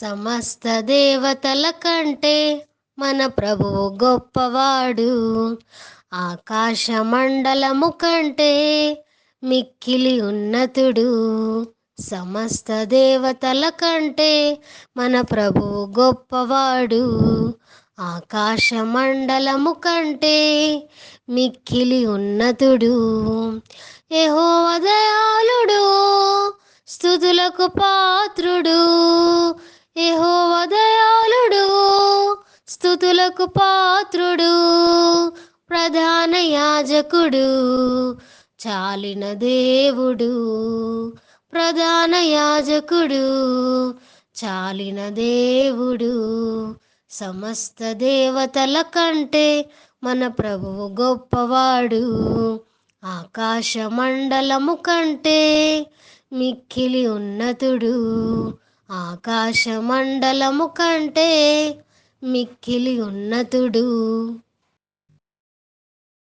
సమస్త దేవతల కంటే మన ప్రభువు గొప్పవాడు. ఆకాశ మండలము కంటే మిక్కిలి ఉన్నతుడు. సమస్త దేవతల కంటే మన ప్రభువు గొప్పవాడు. ఆకాశ మండలము కంటే మిక్కిలి ఉన్నతుడు. యెహోవదయాళుడు స్థుతులకు పాత్రుడు. యెహోవదయాళుడు స్థుతులకు పాత్రుడు ప్రధాన యాజకుడు చాలిన దేవుడు ప్రధాన యాజకుడు చాలిన దేవుడు. సమస్త దేవతల కంటే మన ప్రభువు గొప్పవాడు. ఆకాశ మండలము కంటే మిక్కిలి ఉన్నతుడు. ఆకాశ మండలము కంటే మిక్కిలి ఉన్నతుడు.